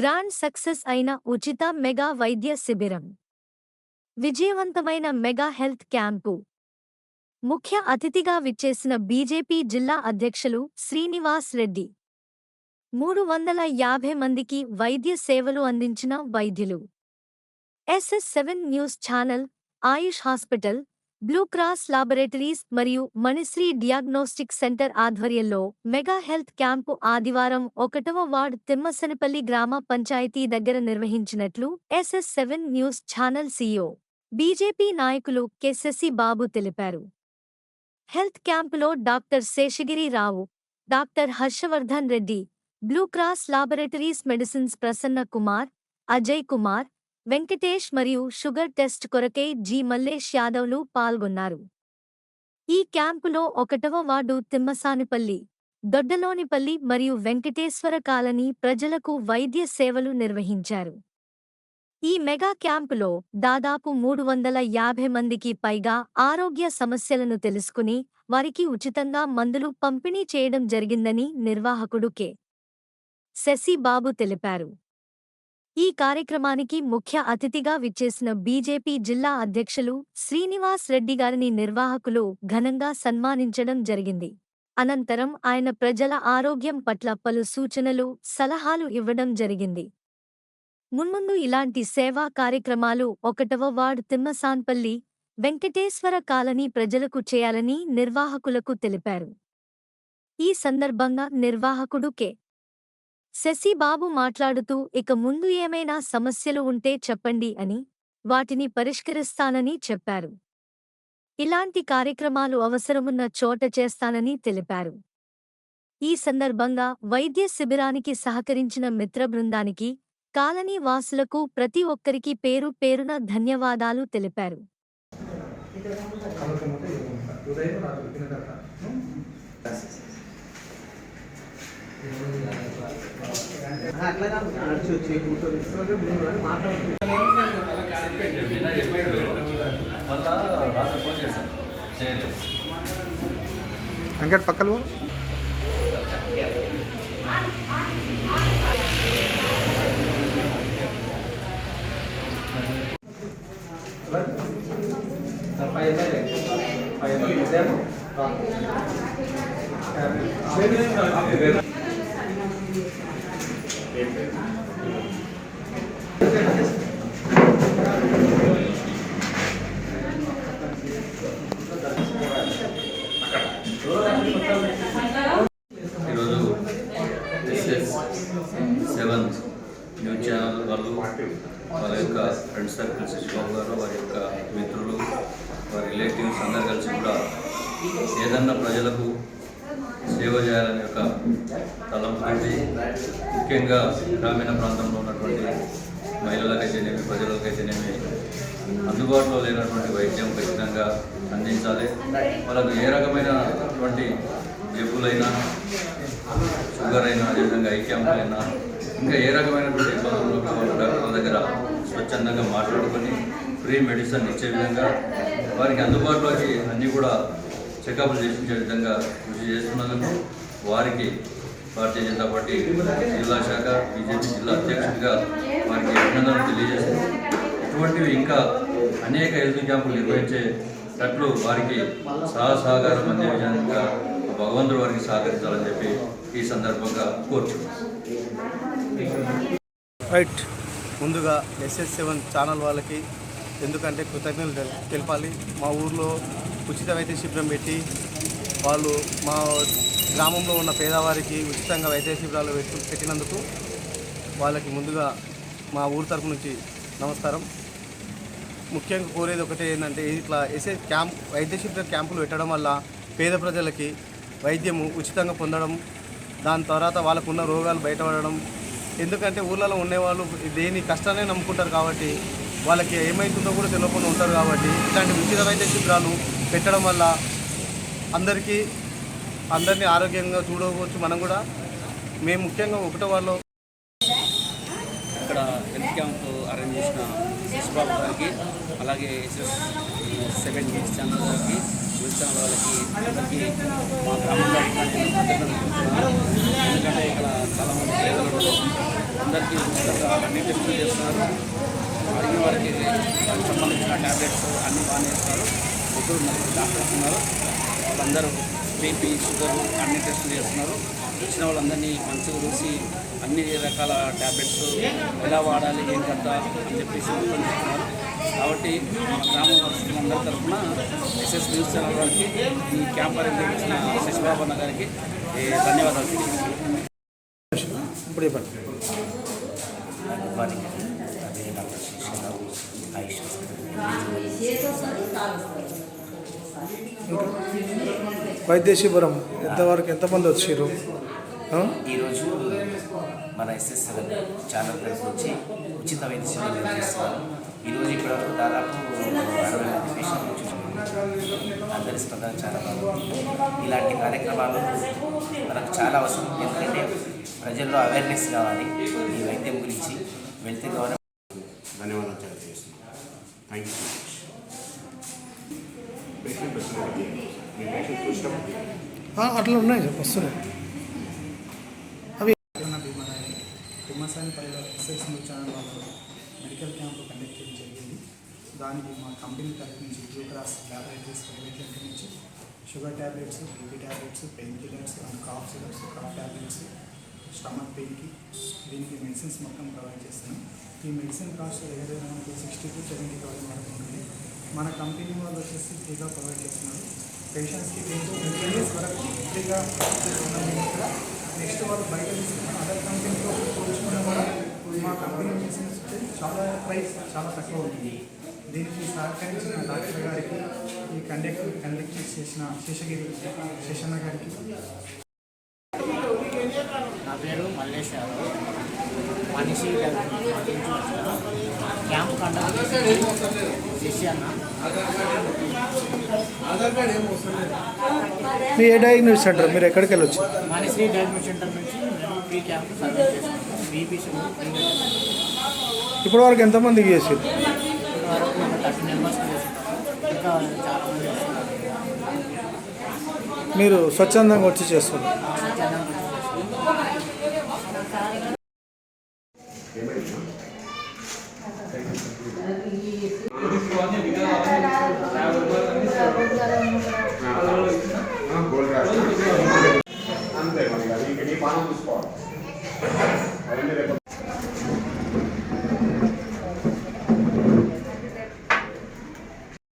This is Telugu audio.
గ్రాండ్ సక్సెస్ అయిన ఉచిత మెగా వైద్య శిబిరం. విజయవంతమైన మెగా హెల్త్ క్యాంపు. ముఖ్య అతిథిగా విచ్చేసిన బీజేపీ జిల్లా అధ్యక్షులు శ్రీనివాస్ రెడ్డి. మూడు వందల యాభై మందికి వైద్య సేవలు అందించిన వైద్యులు. SS seven news channel Ayush hospital blue cross laboratories మరియు మణిశ్రీ డియాగ్నోస్టిక్ సెంటర్ ఆధ్వర్యంలో మెగా హెల్త్ క్యాంపు ఆదివారం ఒకటవ వార్డ్ తిమ్మసనపల్లి గ్రామ పంచాయతీ దగ్గర నిర్వహించినట్లు SS seven news channel CEO BJP నాయకులు కెసెసి బాబు తెలిపారు. హెల్త్ క్యాంపులో doctor Seshagiri Rao doctor Harshavardhan Reddy blue cross laboratories medicines Prasanna Kumar Ajay Kumar Venkatesh మరియు షుగర్ టెస్ట్ కొరకే జి. మల్లేష్ యాదవ్లు పాల్గొన్నారు. ఈ క్యాంపులో ఒకటవ వార్డు తిమ్మసానిపల్లి దొడ్డలోనిపల్లి మరియు వెంకటేశ్వర కాలనీ ప్రజలకు వైద్య సేవలు నిర్వహించారు. ఈ మెగా క్యాంపులో దాదాపు మూడు వందల యాభై మందికి పైగా ఆరోగ్య సమస్యలను తెలుసుకుని వారికి ఉచితంగా మందులు పంపిణీ చేయడం జరిగిందని నిర్వాహకుడు కె. శశిబాబు తెలిపారు. ఈ కార్యక్రమానికి ముఖ్య అతిథిగా విచ్చేసిన బీజేపీ జిల్లా అధ్యక్షులు శ్రీనివాస్ రెడ్డి గారిని నిర్వాహకులు ఘనంగా సన్మానించడం జరిగింది. అనంతరం ఆయన ప్రజల ఆరోగ్యం పట్ల పలు సూచనలు సలహాలు ఇవ్వడం జరిగింది. మున్ముందు ఇలాంటి సేవా కార్యక్రమాలు ఒకటవ వార్డ్ తిమ్మసాన్పల్లి వెంకటేశ్వర కాలనీ ప్రజలకు చేయాలని నిర్వాహకులకు తెలిపారు. ఈ సందర్భంగా నిర్వాహకుడు కె. శశిబాబు మాట్లాడుతూ ఇక ముందు ఏమైనా సమస్యలు ఉంటే చెప్పండి అని వాటిని పరిష్కరిస్తానని చెప్పారు. ఇలాంటి కార్యక్రమాలు అవసరమున్న చోట చేస్తానని తెలిపారు. ఈ సందర్భంగా వైద్య శిబిరానికి సహకరించిన మిత్ర బృందానికి కాలనీ వాసులకు ప్రతి ఒక్కరికి పేరు పేరున ధన్యవాదాలు తెలిపారు. అట్లా కాదు నడిచి వచ్చి కూర్చొని ఈరోజు ఎస్ఎస్ సెవెన్ న్యూస్ ఛానల్ వాళ్ళు వాళ్ళ యొక్క ఫ్రెండ్ సర్కిల్ శశిబాబు గారు వారి యొక్క మిత్రులు వారి రిలేటివ్స్ అందరు కలిసి కూడా ఏదన్నా ప్రజలకు సేవ చేయాలనే యొక్క తలంపుతోటి ముఖ్యంగా గ్రామీణ ప్రాంతంలో ఉన్నటువంటి మహిళలకైతేనేమి ప్రజలకైతేనేమి అందుబాటులో లేనటువంటి వైద్యం ఖచ్చితంగా అందించాలి. వాళ్ళకు ఏ రకమైనటువంటి జబ్బులైనా షుగర్ అయినా అదేవిధంగా ఐ ఇంకా ఏ రకమైనటువంటి ఇబ్బందులు ఉన్నా వాళ్ళ డాక్టర్ల దగ్గర స్వచ్ఛందంగా మాట్లాడుకొని ఫ్రీ మెడిసిన్ ఇచ్చే విధంగా వారికి అందుబాటులోకి అన్నీ కూడా చెకప్లు చేసించే విధంగా కృషి చేస్తున్నందుకు వారికి భారతీయ జనతా పార్టీ జిల్లా శాఖ బీజేపీ జిల్లా అధ్యక్షుడిగా వారికి అభినందనలు తెలియజేస్తూ ఇటువంటివి ఇంకా అనేక హెల్త్ క్యాంపులు నిర్వహించేటట్లు వారికి సహసహకారం అందే విధంగా భగవంతుడు వారికి సహకరించాలని చెప్పి ఈ సందర్భంగా కోరుచున్నాను. రైట్. ముందుగా ఎస్ఎస్ సెవెన్ ఛానల్ వాళ్ళకి ఎందుకంటే కృతజ్ఞతలు తెల్- తెలపాలి. మా ఊర్లో ఉచిత వైద్య శిబిరం పెట్టి వాళ్ళు మా గ్రామంలో ఉన్న పేదవారికి ఉచితంగా వైద్య శిబిరాలు పెట్టినందుకు వాళ్ళకి ముందుగా మా ఊరు తరపు నుంచి నమస్కారం. ముఖ్యంగా కోరేది ఒకటే ఏంటంటే ఇట్లా ఎస్ఏ క్యాంప్ వైద్య శిబిర క్యాంపులు పెట్టడం వల్ల పేద ప్రజలకి వైద్యము ఉచితంగా పొందడం దాని తర్వాత వాళ్ళకున్న రోగాలు బయటపడడం. ఎందుకంటే ఊర్లలో ఉండేవాళ్ళు దేని కష్టాన్ని నమ్ముకుంటారు కాబట్టి వాళ్ళకి ఏమవుతుందో కూడా తెలియకుండా ఉంటారు కాబట్టి ఇట్లాంటి ఉచిత వైద్య శిబిరాలు పెట్టడం వల్ల అందరికీ అందరినీ ఆరోగ్యంగా చూడవచ్చు మనం కూడా. మేము ముఖ్యంగా ఒకటో వాళ్ళు ఇక్కడ హెల్త్ క్యాంప్ అరేంజ్ చేసిన శిశుబాబు గారికి అలాగే సెకండ్ సెవెన్ న్యూస్ ఛానల్ గారికి న్యూస్ ఛానల్ వాళ్ళకి అందరికీ మా గ్రామంలో ఎందుకంటే ఇక్కడ చాలామంది పేదలు అందరికీ ఉచితంగా అన్ని టెస్టులు చేస్తున్నారు. అడిగిన వారికి సంబంధించిన ట్యాబ్లెట్స్ అన్ని బాగానే ఇస్తారు. ముగ్గురు నలుగురు డాక్టర్స్ ఉన్నారు. వాళ్ళందరూ బీపీ షుగర్ అన్ని టెస్టులు చేస్తున్నారు. వచ్చిన వాళ్ళందరినీ మంచిగా చూసి అన్ని రకాల ట్యాబ్లెట్స్ ఎలా వాడాలి ఏం కథ అని చెప్పేసి చెప్తున్నారు కాబట్టి మన గ్రామవాసులందరి తరఫున ఎస్ఎస్ న్యూస్ ఛానల్ వారికి ఈ క్యాంప్ చేసిన శశిబాబు అన్న గారికి ధన్యవాదాలు. ఇప్పుడు వైద్య శిబిరం ఎంతవరకు ఎంతమంది వచ్చారు ఈరోజు మన ఎస్ఎస్ ఛానల్ తరఫు నుంచి ఉచిత వైద్య శిబిరం నిర్వహిస్తున్నాం ఈరోజు ఇప్పటివరకు దాదాపు అరవై మంది పేషెంట్లు అందరి స్పందన చాలా బాగుంది. ఇలాంటి కార్యక్రమాలు మనకు చాలా అవసరం. ఎందుకంటే ప్రజల్లో అవేర్నెస్ కావాలి. ఈ వైద్యం గురించి వెళ్తే గౌరవం. ధన్యవాదాలు తెలియజేస్తున్నాను. థ్యాంక్ యూ అట్లా ఉన్నాయి వస్తున్నాయి. అవి బీమా ఎస్ఎస్ న్యూస్ ఛానల్ వాళ్ళు మెడికల్ క్యాంప్ కండక్ట్ చేయడం జరిగింది దానికి మా కంపెనీ తరఫు నుంచి blue cross laboratories private limited నుంచి sugar tablets BP tablets pain killers and cough syrups cough tablets stomach పెయిన్కి దీనికి మెడిసిన్స్ మొత్తం ప్రొవైడ్ చేస్తున్నాం. ఈ మెడిసిన్ కాస్ట్ దగ్గర మనకి సిక్స్టీ టు సెవెంటీ థౌసండ్ వరకు ఉంటుంది. మన కంపెనీ వాళ్ళు వచ్చేసి ఫ్రీగా ప్రొవైడ్ చేస్తున్నారు. పేషెంట్స్కి దీంతో ఇయర్స్ వరకు ఫ్రీగా ఇక్కడ నెక్స్ట్ వాళ్ళు బయట తీసుకున్న అదర్ కంపెనీతో పోల్చుకున్న కూడా మా కంపెనీ మెడిసిన్స్ చాలా ప్రైస్ చాలా తక్కువ ఉంటుంది. దీనికి సహకరించిన డాక్టర్ గారికి ఈ కండక్ట్ కండక్ట్ చేసిన శేషగిరి శేషన్న గారికి. నా పేరు మల్లేష్ మనిషి క్యాంప్ కండక్ట్ చేసి అన్న. మీ ఏ డయాగ్నోస్ సెంటర్ మీరు ఎక్కడికి వెళ్ళొచ్చు? మనిషి డయాగ్నోస్ సెంటర్ నుంచి ఫ్రీ క్యాంప్ సర్వీస్ ఇప్పటి వరకు ఎంతమందికి వస్తున్నారు. మీరు స్వచ్ఛందంగా వచ్చి చేస్తున్నారు